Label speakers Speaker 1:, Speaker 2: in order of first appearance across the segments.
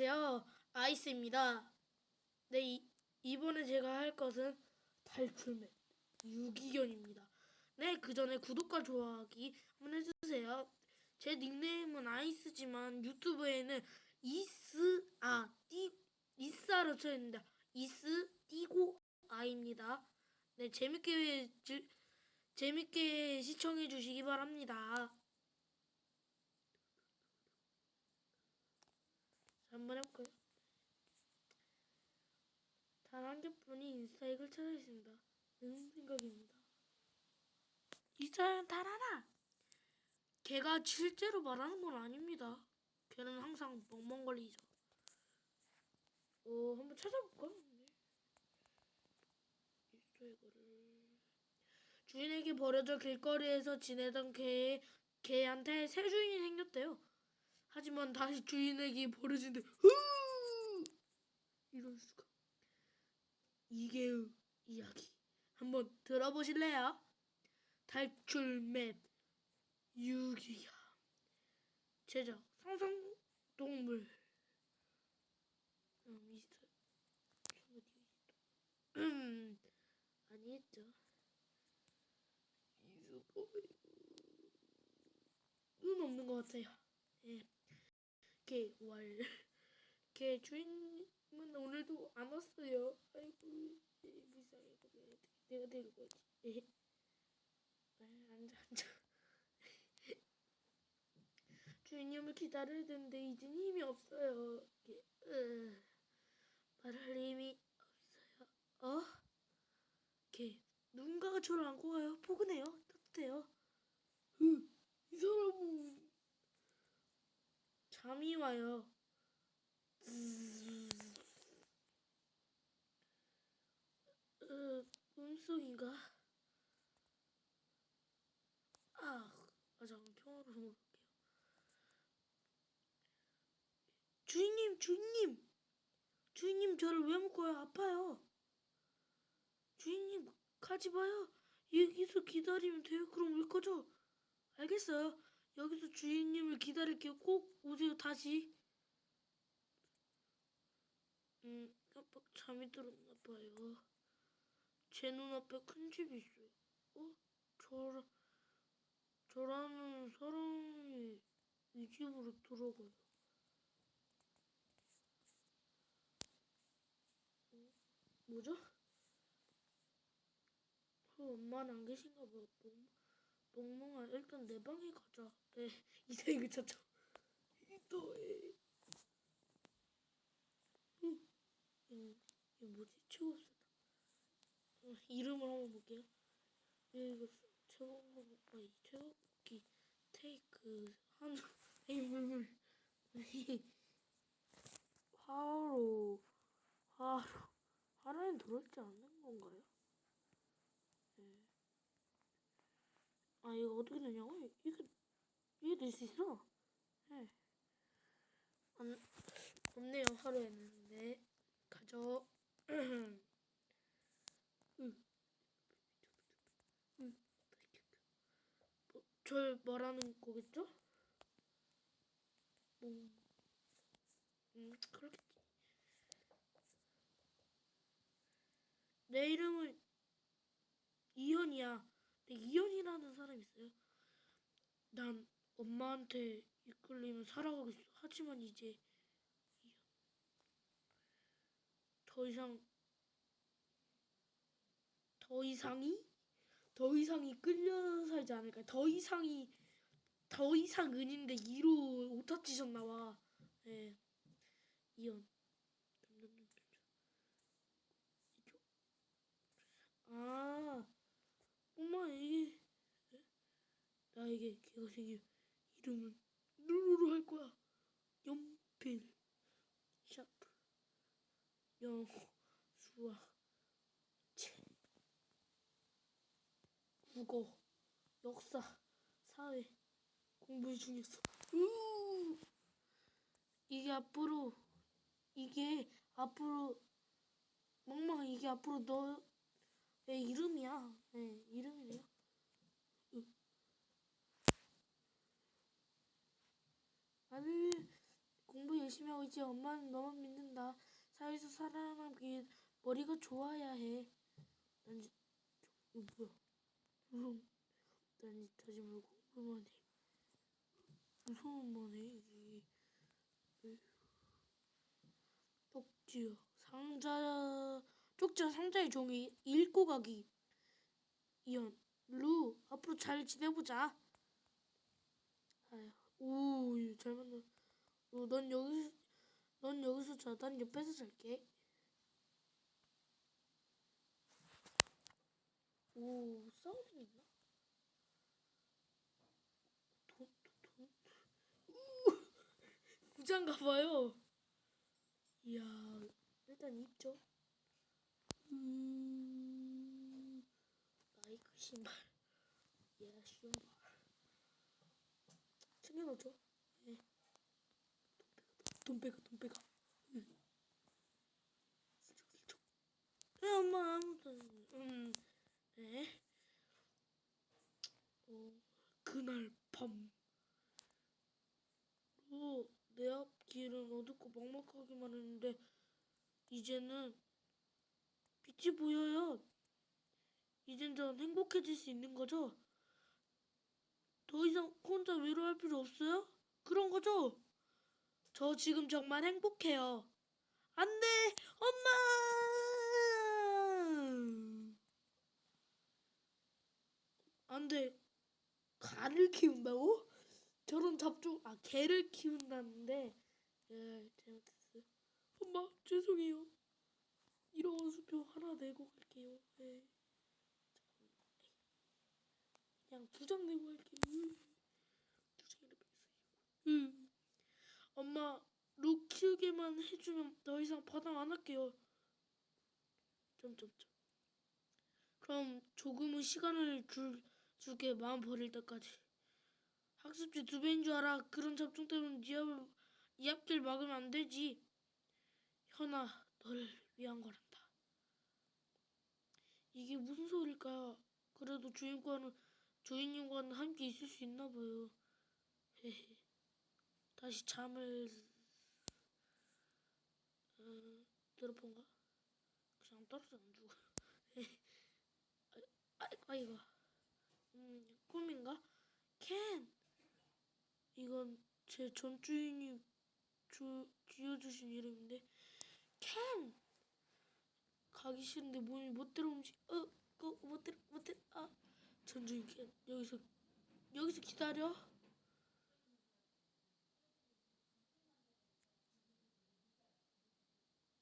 Speaker 1: 안녕하세요. 아이스입니다. 네, 이, 이번에 제가 할 것은 탈출맵 유기견입니다. 네, 그 전에 구독과 좋아하기 한번 해주세요. 제 닉네임은 아이스지만 유튜브에는 이스 아 띠 이스아로 쳐 있는데 이스 띠고 아입니다. 네, 재밌게 질- 재밌게 시청해 주시기 바랍니다. 한번 해볼까요? 단 한 개뿐인 인스타액을 찾아 있습니다. 는 생각입니다. 인스타는 단 하나! 걔가 실제로 말하는 건 아닙니다. 걔는 항상 멍멍거리죠. 어, 한번 찾아볼까요? 주인에게 버려져 길거리에서 지내던 개, 개한테 새 주인이 생겼대요. 하지만 다시 주인에게 버려진대. 흐! 이럴 수가. 이게의 이야기. 한번 들어보실래요? 탈출 맵 유기야. 제작 상상 동물. 아니겠죠. 이수는 없는 것 같아요. 예. 개 월. 개 주인은 오늘도 안 왔어요. 아이고 예, 불쌍해. 내가 데리고 가지. 예. 아, 앉아 앉아. 주인님을 기다려야 되는데 이젠 힘이 없어요. 예, 으, 말할 힘이 없어요. 어? 개 누군가가 저를 안고 가요. 포근해요. 따뜻해요. 으, 이 사람은 잠이 와요. 으, 꿈속인가? 아, 아 잠깐 평화로 볼게요. 주인님, 주인님, 주인님 저를 왜 묶어요? 아파요. 주인님 가지 마요. 여기서 기다리면 돼요. 그럼 울 거죠? 알겠어요. 여기서 주인님을 기다릴게요. 꼭 오세요. 다시. 음, 깜빡 잠이 들었나 봐요. 제 눈앞에 큰 집이 있어요. 어? 저라, 저라는 사람이 이 집으로 들어가요. 어? 뭐죠? 어, 엄마는 안 계신가 봐. 멍, 멍멍아, 일단 내 방에 가자. 네. 또해. 응. 음, 이거 뭐지? 최고수다. 어, 이름을 한번 볼게요. 이거 최고, 아니, 최고기 테이크 한, 아니, 물물. 화로, 화로. 화로엔 들어있지 않는 건가요? 아, 이거 어떻게 되냐고? 이게, 이게 될 수 있어. 네. 안, 없네요, 하루에는. 네. 가져. 응. 응. 뭐, 절 말하는 거겠죠? 음, 음, 그렇겠지. 내 이름은 이현이야. 근데 이현이라는 사람 있어요. 난 엄마한테 이끌리면 살아가고 있어. 하지만 이제. 더 이상 더 이상이 더 이상이 끌려 살지 않을까. 더 이상이 더 이상 은인데 이로 오타 치셨나 봐. 예. 이현. 아. 엄마 이게 에? 나에게 개가 생겨 이름은 누르르 할 거야. 연필, 샤프, 영어, 수학, 책, 국어, 역사, 사회 공부 중이었어. 우! 이게 앞으로 이게 앞으로 멍멍 이게 앞으로 너의 이름이야. 네, 이름이래요. 응. 아니 공부 열심히 하고 있지. 엄마는 너만 믿는다. 사회에서 살아남기 머리가 좋아야 해. 난 지, 저, 이거 뭐야? 무서운. 난 다시 말고 공부만 해. 무서운만 해. 이게. 쪽지요. 상자. 쪽지와 상자의 종이 읽고 가기. 이연. 루. 앞으로 잘 지내보자. 아휴. 오, 이거 잘 만나. 어, 넌 여기, 넌 여기서 자. 난 옆에서 잘게. 오, 싸우는 있나? 돈, 돈, 돈. 우! 부자인가 봐요. 이야, 일단 입죠. 음, 신발. 예, 신발. 챙겨놓죠. 예. 돈 빼가, 돈 빼가. 응. 슬쩍 슬쩍. 예, 엄마 아무도. 음, 네. 어, 그날 밤. 어, 내 앞길은 어둡고 막막하기만 했는데 이제는 빛이 보여요. 이젠 전 행복해질 수 있는 거죠? 더 이상 혼자 외로워할 필요 없어요? 그런 거죠? 저 지금 정말 행복해요. 안 돼! 엄마! 안 돼. 가를 키운다고? 저런 잡종, 아, 개를 키운다는데, 예, 잘못했어요. 엄마, 죄송해요. 이런 수표 하나 내고 갈게요. 예. 그냥 두장 내고 갈게요. 두 장이나 빼겠어요. 음. 엄마, 루 키우게만 해주면 더 이상 바닥 안 할게요. 점점점. 그럼 조금은 시간을 줄, 줄게 마음 버릴 때까지. 학습지 두 배인 줄 알아. 그런 잡종 때문에 네, 앞, 네 앞길 막으면 안 되지. 현아, 너를 위한 거란다. 이게 무슨 소리일까? 그래도 주인과는 주인님과는 함께 있을 수 있나 봐요. 다시 잠을 어, 들어본가? 그냥 떨어져 안 죽어. 아, 아, 아이고. 음, 꿈인가? 캔. 이건 제 전 주인이 주, 지어주신 이름인데 캔. 가기 싫은데 몸이 멋대로 움직. 어, 그 멋대로 멋대로. 아, 전 주인 캔 여기서 여기서 기다려.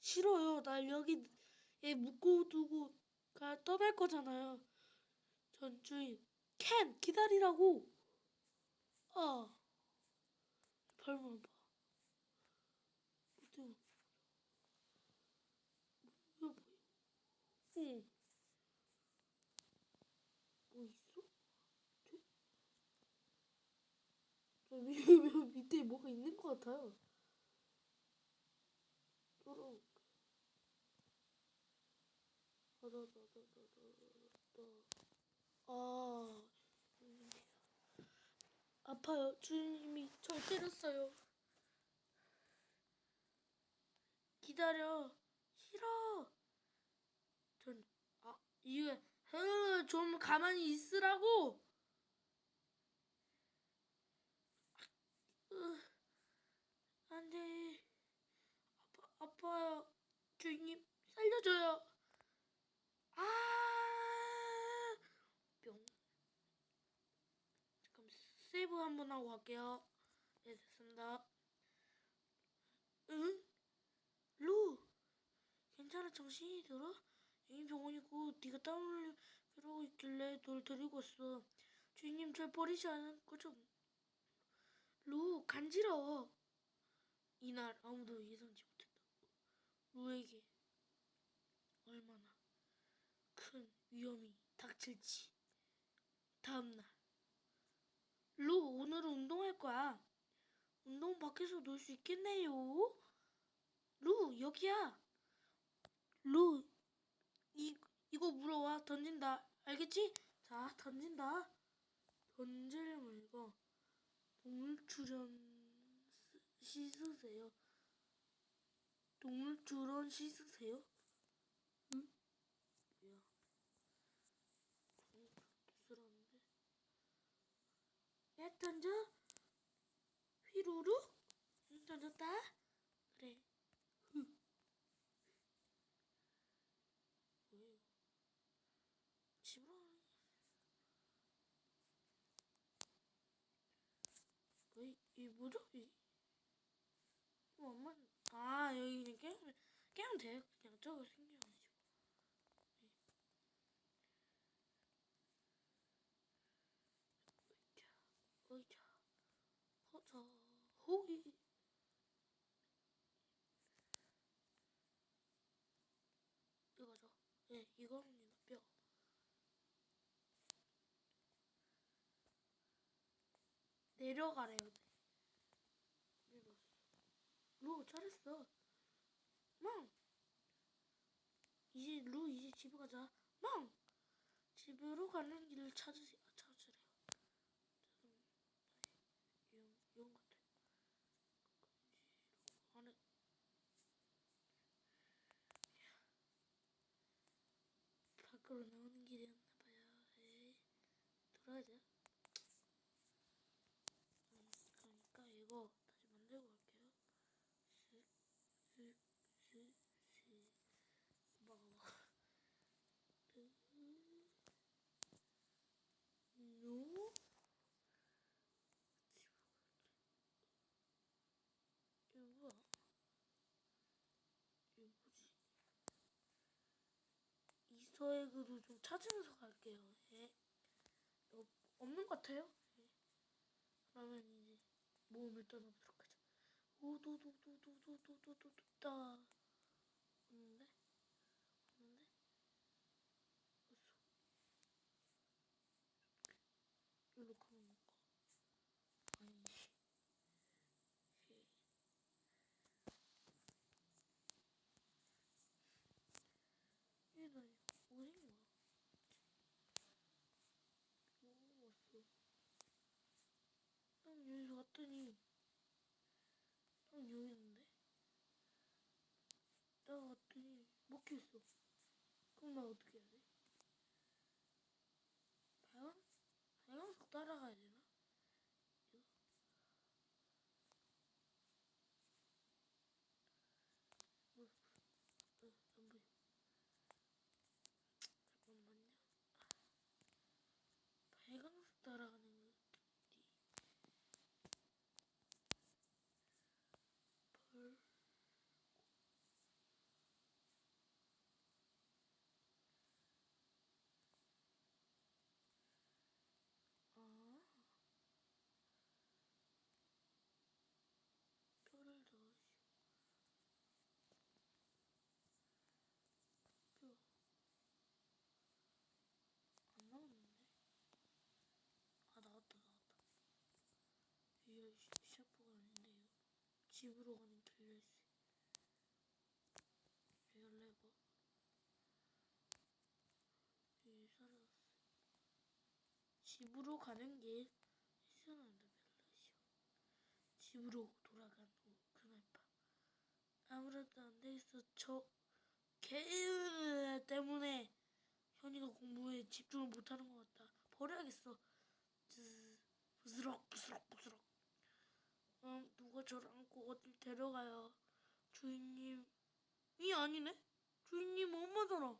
Speaker 1: 싫어요. 날 여기에 묶어두고 가 떠날 거잖아요. 전 주인 캔 기다리라고. 아 발만 봐. 어때요? 응. 뭐 있어? 저, 저 미, 미, 밑에 뭐가 있는 것 같아요. 아, 아파요. 주인님이 절 때렸어요. 기다려. 싫어. 전, 아, 이게, 흐, 좀 가만히 있으라고. 으, 안 돼. 아파, 아파요. 주인님, 살려줘요. 아, 뿅. 잠깐 세이브 한번 하고 갈게요. 네, 됐습니다. 응? 루, 괜찮아? 정신이 들어? 여기 병원이고 네가 땀을 흘리고 있길래 널 데리고 왔어. 주인님 절 버리지 않을 거죠? 루, 간지러워. 이날 아무도 예상치 못했다. 루에게 얼마나 큰 위험이 닥칠지. 다음날. 루, 오늘은 운동할 거야. 운동 밖에서 놀 수 있겠네요. 루, 여기야. 루, 이, 이거 물어와. 던진다. 알겠지? 자, 던진다. 던질 물건. 동물 출연 씻으세요. 동물처럼 씻으세요. 응? 야, 좀 부스러운데. 야, 던져. 휘루루? 응, 던졌다. 그래. 흐. 뭐예요? 집으로. 거의 이 뭐죠? 이 아 여기 그냥 깨면 깨면 돼요. 그냥 저거 생겨가지고. 네. 으이차 으이차 허자 호이 이거죠. 네 이겁니다 뼈. 내려가래요. 내려갔어. 루 잘했어. 망. 이제 루 이제 집에 가자. 망. 집으로 가는 길을 찾으세요. 아, 찾으래요. 좀 이런 이런 것 같아. 안에 밖으로 나오는 길이었나 봐요. 에이, 돌아가자. 음, 그러니까 이거 다시 만들고 갈게요. 슥, 슥, 슥, 슥. 먹어, 먹어. 으, 노. 이거 뭐야? 이거 뭐지? 이서에그도 좀 찾으면서 갈게요. 예. 없는 것 같아요. 예. 그러면 이제 모험을 떠나보도록 하죠. 오도도도도도도도도다. 없는데? 없는데? 없어. 이리로 가면 뭔가? 아니. 예. 얘나 어딘가? 오, 왔어. 난 왔더니 난 여기 있는데? 나 왔더니 먹혀있어. 그럼 나 어떻게 해야 돼? 발광? 발광석 따라가야 되나? 이거? 뭐, 어, 안 보여. 잠깐만요. 발광석 따라가는 거 어디? 벌. 아. 뼈를 넣으시오. 뼈. 안 나왔는데? 아, 나왔다, 나왔다. 이거 시- 샤프가 아닌데요. 집으로 가는 길 열쇠. 이거 레버. 이 사라졌어. 집으로 가는 길. 시원한데 멜로시오. 집으로 돌아간 후 그날 밤. 아무래도 안 되겠어. 저개 때문에 현이가 공부에 집중을 못하는 것 같다. 버려야겠어. 즈, 부스럭 부스럭 부스럭. 음, 누가 저를 안고 어딜 데려가요. 주인님 이 아니네? 주인님 엄마잖아.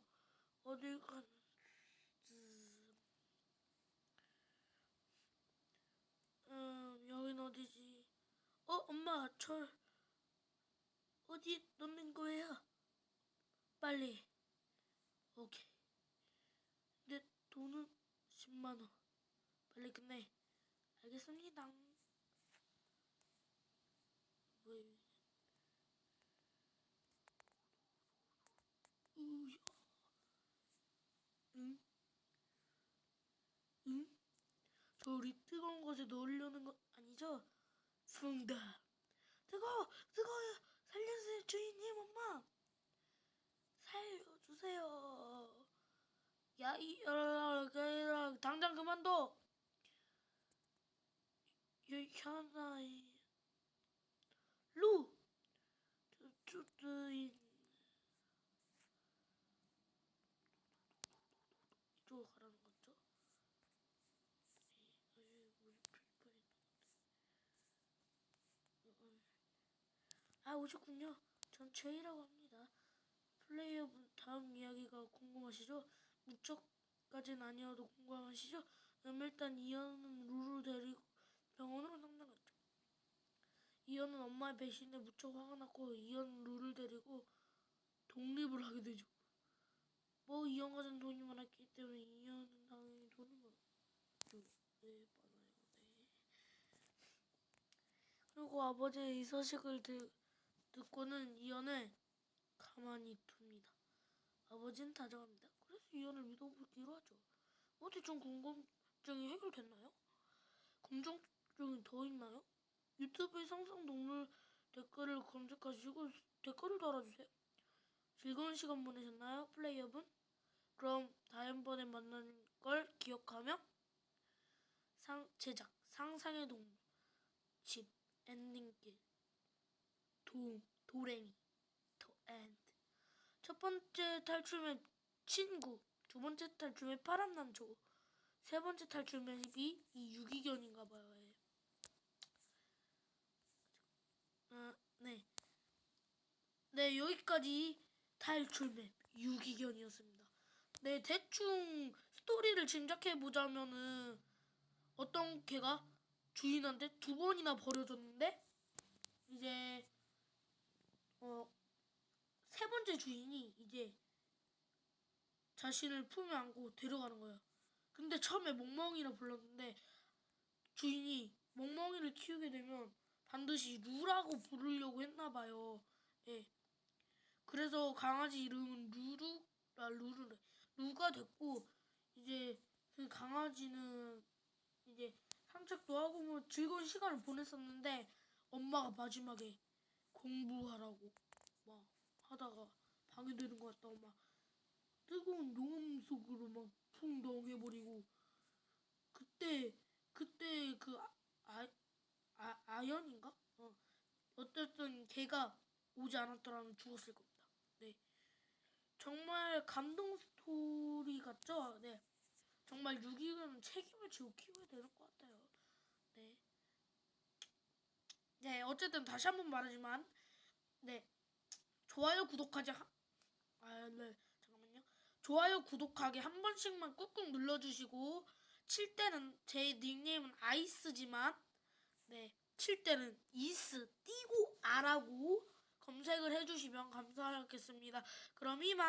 Speaker 1: 어딜 가는 즈. 음, 여긴 어디지? 어, 엄마, 철 어디 넣는 거예요? 빨리. 오케이. 내 돈은 10만 원. 빨리 끝내. 알겠습니다. 뭐야? 우야. 응? 응? 저리 뜨거운 것에 넣으려는 거 아니죠? 숭다. 뜨거워, 뜨거워요. 살려주세요, 주인님, 엄마. 살려주세요. 야, 이, 당장 그만둬. 이 현아이 루 투투인 이쪽으로 가라는 거죠? 아 오셨군요. 전 제이라고 합니다. 플레이어분 다음 이야기가 궁금하시죠? 무척까진 아니어도 궁금하시죠? 그럼 일단 이현은 루루 데리고 병원으로 상담했죠. 이현은 엄마의 배신에 무척 화가 났고 이현 루를 데리고 독립을 하게 되죠. 뭐 이현 가진 돈이 많았기 때문에 이현은 당연히 돈을 벌죠. 네, 많아요. 네. 그리고 아버지의 이 소식을 드, 듣고는 이현을 가만히 둡니다. 아버지는 다정합니다. 그래서 이현을 믿어보기로 하죠. 어디 좀 궁금증이 해결됐나요? 궁금증이 더 있나요? 유튜브에 상상 동물 댓글을 검색하시고 댓글을 달아주세요. 즐거운 시간 보내셨나요, 플레이어분? 그럼 다음번에 만나는 걸 기억하며 상 제작 상상의 동물 집 엔딩길 도 도레미 더 엔드 첫 번째 탈출맵 친구 두 번째 탈출맵 파란 난초 세 번째 탈출맵이 이 유기견인가 봐요. 예. 아, 네. 네, 여기까지 탈출맵 유기견이었습니다. 네, 대충 스토리를 짐작해 보자면은 어떤 개가 주인한테 두 번이나 버려졌는데 이제 어 세 번째 주인이 이제 자신을 품에 안고 데려가는 거예요. 근데 처음에 멍멍이라 불렀는데 주인이 멍멍이를 키우게 되면 반드시 루라고 부르려고 했나 봐요. 예. 그래서 강아지 이름은 루루 아 루루래 루가 됐고 이제 그 강아지는 이제 산책도 하고 뭐 즐거운 시간을 보냈었는데 엄마가 마지막에 공부하라고 막 하다가 방해되는 것 같다고 막 뜨거운 용암 속으로 막 풍덩해버리고 그때 그때 그 아, 아, 아연인가? 어. 어쨌든 걔가 오지 않았더라면 죽었을 겁니다. 네. 정말 감동 스토리 같죠? 네. 정말 유기견은 책임을 지고 키워야 되는 것 같아요. 네. 네, 어쨌든 다시 한 번 말하지만, 네. 좋아요, 구독하지, 하... 아, 네. 잠깐만요. 좋아요, 구독하기 한 번씩만 꾹꾹 눌러 주시고, 칠 때는 제 닉네임은 아이스지만, 네. 칠 때는 이스 띄고 아라고 검색을 해 주시면 감사하겠습니다. 그럼 이만.